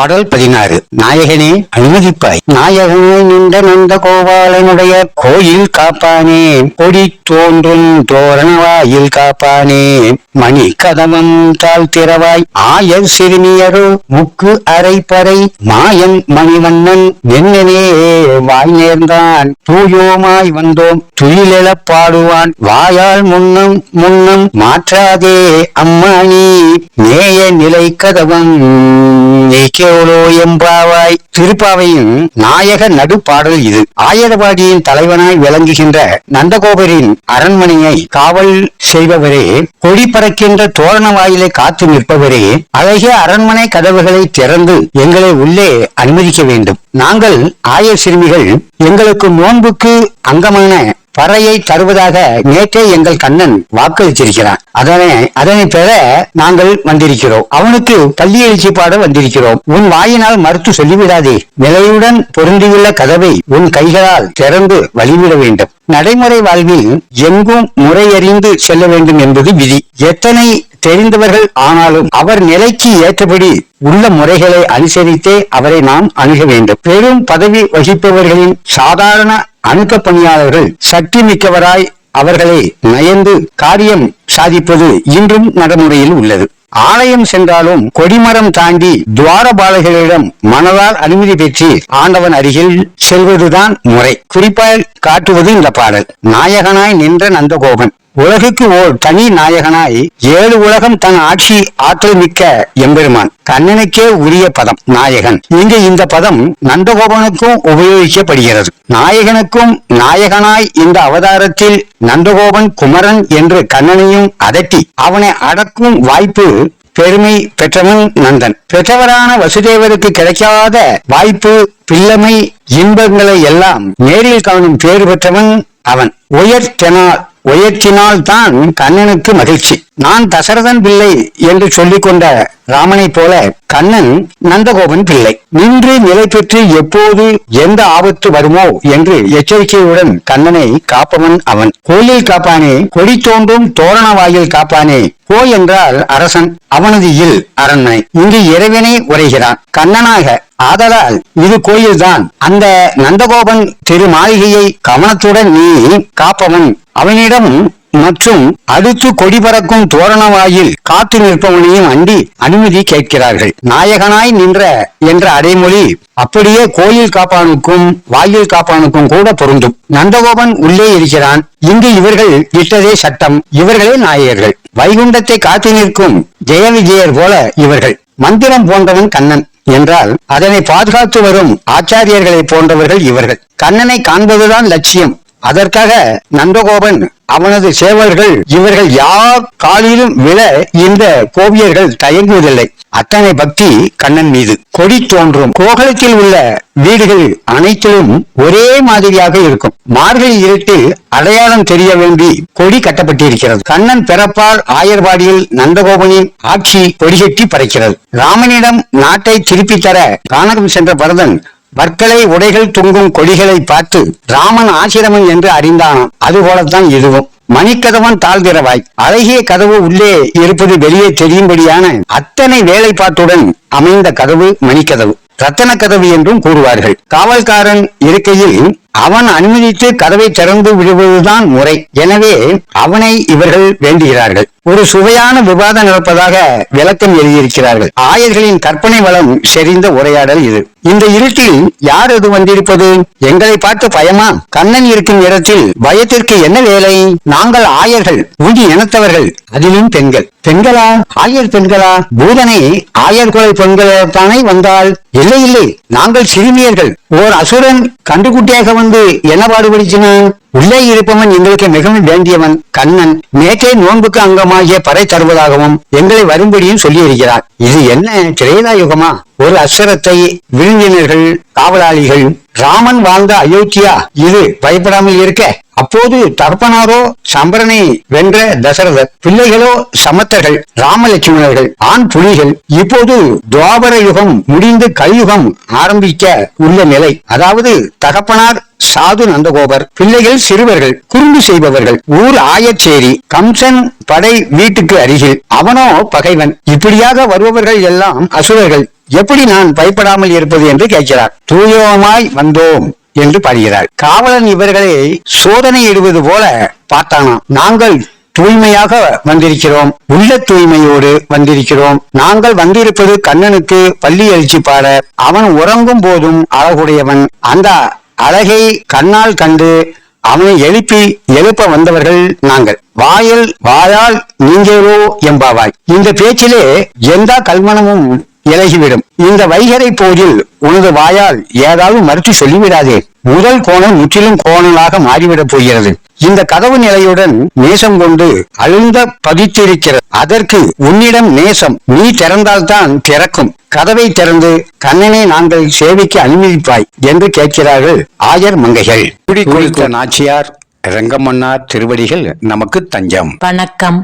பாடல் பதினாறு. நாயகனே அனுமதிப்பாய். நாயகனே நின்ற நந்த கோபாலனுடைய கோயில் காப்பானே. கொடி தோன்றும் தோரண வாயில் காப்பானே. மணி கதவம் தாழ் திறவாய். ஆயர் சிறுமியரு முக்கு அரைப்பறை மாயன் மணிவண்ணன் என்னனே வாய் நேர்ந்தான். தூயோமாய் வந்தோம் துயிலெழப் பாடுவான். வாயால் முன்னம் முன்னம் மாற்றாதே அம்மானி. நேய நிலை கதவம் நீக்கேவலோ எம்பாவாய் திருப்பாவையின் நாயக நடுப்பாடல் இது. ஆயரவாடியின் தலைவனாய் விளங்குகின்ற நந்தகோபரின் அரண்மனையை காவல் செய்பவரே கொடி பறக்கின்ற தோரண வாயிலை காத்து நிற்பவரே அழகிய அரண்மனை கதவுகளை திறந்து எங்களை உள்ளே அனுமதிக்க வேண்டும். நாங்கள் ஆயர் சிறுமிகள் எங்களுக்கு நோன்புக்கு அங்கமான பறையை தருவதாக நேற்றே எங்கள் கண்ணன் வாக்களித்திருக்கிறான். அதனை அதனை பெற நாங்கள் வந்திருக்கிறோம். அவனுக்கு பள்ளி எழுச்சி பாட வந்திருக்கிறோம். உன் வாயினால் மறுத்து சொல்லிவிடாதே. நிலையுடன் பொருந்தியுள்ள கதவை உன் கைகளால் திறந்து வழிவிட வேண்டும். நடைமுறை வாழ்வில் எங்கும் முறையறிந்து செல்ல வேண்டும் என்பது விதி. எத்தனை தெரிந்தவர்கள் ஆனாலும் அவர் நிலைக்கு ஏற்றபடி உள்ள முறைகளை அனுசரித்தே அவரை நாம் அணுக வேண்டும். பெரும் பதவி வகிப்பவர்களின் சாதாரண அணுக்க பணியாளர்கள் சக்தி மிக்கவராய் அவர்களை நயந்து காரியம் சாதிப்பது இன்றும் நடைமுறையில் உள்ளது. ஆலயம் சென்றாலும் கொடிமரம் தாண்டி துவாரபாலகளிடம் மனதால் அனுமதி பெற்று ஆண்டவன் அருகில் செல்வதுதான் முறை. குறிப்பாக காட்டுவது இந்த பாடல். நாயகனாய் நின்ற நந்தகோபன். உலகுக்கு ஓர் தனி நாயகனாய் ஏழு உலகம் தன் ஆட்சி ஆற்றல் மிக்க எம்பெருமான். கண்ணனுக்கே உரிய பதம் நாயகன். இங்கு இந்த பதம் நந்தகோபனுக்கும் உபயோகிக்கப்படுகிறது. நாயகனுக்கும் நாயகனாய் இந்த அவதாரத்தில் நந்தகோபன் குமரன் என்று கண்ணனையும் அதட்டி அவனை அடக்கும் வாய்ப்பு பெருமை பெற்றவன் நந்தன். பெற்றவரான வசுதேவருக்கு கிடைக்காத வாய்ப்பு பிள்ளமை இன்பங்களை எல்லாம் நேரில் காணும் பேறு பெற்றவன் அவன். உயர் தெனால் உயர்த்தினால்தான் கண்ணனுக்கு மகிழ்ச்சி. நான் தசரதன் பிள்ளை என்று சொல்லிக் கொண்ட ராமனை போல கண்ணன் நந்தகோபன் பிள்ளை. நின்று நிலை பெற்று எப்போது எந்த ஆபத்து வருமோ என்று எச்சரிக்கையுடன் கண்ணனை காப்பவன் அவன். கோயில் காப்பானே கொடி தோன்றும் தோரண வாயில் காப்பானே கோ என்றால் அரசன் அவனது இல் அரண்மனை. இங்கு இறைவனை உரைகிறான். கண்ணனாக ஆதலால் இது கோயில்தான். அந்த நந்தகோபன் திரு மாளிகையை கவனத்துடன் நீ காப்பவன். அவனிடம் மற்றும் அடுத்து கொடி பறக்கும் தோரண வாயில் காத்து நிற்பவனையும் அண்டி அனுமதி கேட்கிறார்கள். நாயகனாய் நின்ற என்ற அடைமொழி அப்படியே கோயில் காப்பானுக்கும் வாயில் காப்பானுக்கும் கூட பொருந்தும். நந்தகோபன் உள்ளே இருக்கிறான். இங்கு இவர்கள் இட்டதே சட்டம். இவர்களே நாயகர்கள். வைகுண்டத்தை காத்து நிற்கும் ஜெய விஜயர் போல இவர்கள். மந்திரம் போன்றவன் கண்ணன். என்றால் அதனை பாதுகாத்து வரும் ஆச்சாரியர்களை போன்றவர்கள் இவர்கள். கண்ணனை காண்பதுதான் லட்சியம். அதற்காக நந்தகோபன் அவனது சேவர்கள் இவர்கள் யார் காலிலும் விழ இந்த கோவியர்கள் தயங்குவதில்லை. அத்தனை பக்தி கண்ணன் மீது. கொடி தோன்றும். கோகலத்தில் உள்ள வீடுகள் அனைத்திலும் ஒரே மாதிரியாக இருக்கும். மார்கழி இருட்டில் அடையாளம் தெரிய வேண்டி கொடி கட்டப்பட்டிருக்கிறது. கண்ணன் பிறப்பால் ஆயர்வாடியில் நந்தகோபனின் ஆட்சி கொடிகட்டி பறக்கிறது ராமனிடம் நாட்டை திருப்பி தர கானகம் சென்ற பரதன் வர்க்கலை உடைகள் துங்கும் கொடிகளை பார்த்து ராமன் ஆசிரமன் என்று அறிந்தானாம். அதுபோலத்தான் இதுவும். மணிக்கதவன் தாழ்கிறவாய் அழகிய கதவு உள்ளே இருப்பது வெளியே தெரியும்படியான அத்தனை வேலைப்பாட்டுடன் அமைந்த கதவு மணிக்கதவு. ரத்தன கதவு என்றும் கூறுவார்கள். காவல்காரன் இருக்கையில் அவன் அனுமதித்து கதவை திறந்து விடுவதுதான் முறை. எனவே அவனை இவர்கள் வேண்டுகிறார்கள். ஒரு சுவையான விவாதம் நடப்பதாக விளக்கம் எழுதியிருக்கிறார்கள். ஆயர்களின் கற்பனை வளம் செறிந்த உரையாடல் இது. இந்த இருட்டில் யார் அது வந்திருப்பது? எங்களை பார்த்து பயமா? கண்ணன் இருக்கும் இடத்தில் பயத்திற்கு என்ன வேலை? நாங்கள் ஆயர்கள் உண்டி இனத்தவர்கள் அதிலும் பெண்கள். பெண்களா? ஆயர் பெண்களா? பூதனை ஆயர் குலை பெண்களானே வந்தால்? இல்லை இல்லை நாங்கள் சிறுமியர்கள். ஓர் அசுரன் கண்டுகுட்டியாக வந்து என்ன பாடுபடுத்தினான்? உள்ளே இருப்பவன் எங்களுக்கு மிகவும் வேண்டியவன் கண்ணன். மேற்கே நோன்புக்கு அங்கமாகிய பறை தருவதாகவும் எங்களை வரும்படியும் சொல்லியிருக்கிறார். இது என்ன திரேதா யுகமா ஒரு அஸ்வரத்தை விருந்தினர்கள் காவலாளிகள் ராமன் வாழ்ந்த அயோத்தியா? இது பயப்படாமல் இருக்க. அப்போது தர்ப்பனாரோ சம்பரனை வென்ற தசரதர் பிள்ளைகளோ சமத்தர்கள் ராமலட்சுமணர்கள் ஆண் புலிகள் இப்போது துவாபர யுகம் முடிந்து கலியுகம் ஆரம்பிக்க உள்ள நிலை. அதாவது தகப்பனார் சாது நந்தகோபர். பிள்ளைகள் சிறுவர்கள் குறும்பு செய்பவர்கள் ஊர் ஆயச்சேரி கம்சன் படை வீட்டுக்கு அருகில் அவனோ பகைவன். இப்படியாக வருபவர்கள் எல்லாம் அசுரர்கள். எப்படி நான் பயப்படாமல் இருப்பது என்று கேட்கிறார். தூயோமாய் வந்தோம் என்று பாடுகிறார். காவலன் இவர்களை சோதனை இடுவது போல பார்த்தானாம் நாங்கள் தூய்மையாக வந்திருக்கிறோம். உள்ள தூய்மையோடு வந்திருக்கிறோம். நாங்கள் வந்திருப்பது கண்ணனுக்கு பள்ளி எழுச்சி பாட. அவன் உறங்கும் போதும் அழகுடையவன். அந்த அழகை கண்ணால் கண்டு அவனை எழுப்பி எழுப்ப வந்தவர்கள் நாங்கள். வாயில் வாயால் நீங்களோ எம்பாவாய். இந்த பேச்சிலே எந்த கல்மணமும் இலகிவிடும். இந்த வைகரை போரில் உனது வாயால் ஏதாவது மறுத்து சொல்லிவிடாதே. முதல் கோணம் முற்றிலும் கோணலாக மாறிவிடப் போகிறது. இந்த கதவு நிலையுடன் நேசம் கொண்டு அழுந்த பதித்திருக்கிறது அதற்கு உன்னிடம் நேசம் நீ திறந்தால்தான் திறக்கும். கதவை திறந்து கண்ணனை நாங்கள் சேவைக்கு அனுமதிப்பாய் என்று கேட்கிறார்கள் ஆயர் மங்கைகள். குடி கொடுத்த நாச்சியார் ரங்கமன்னார் திருவடிகள் நமக்கு தஞ்சம். வணக்கம்.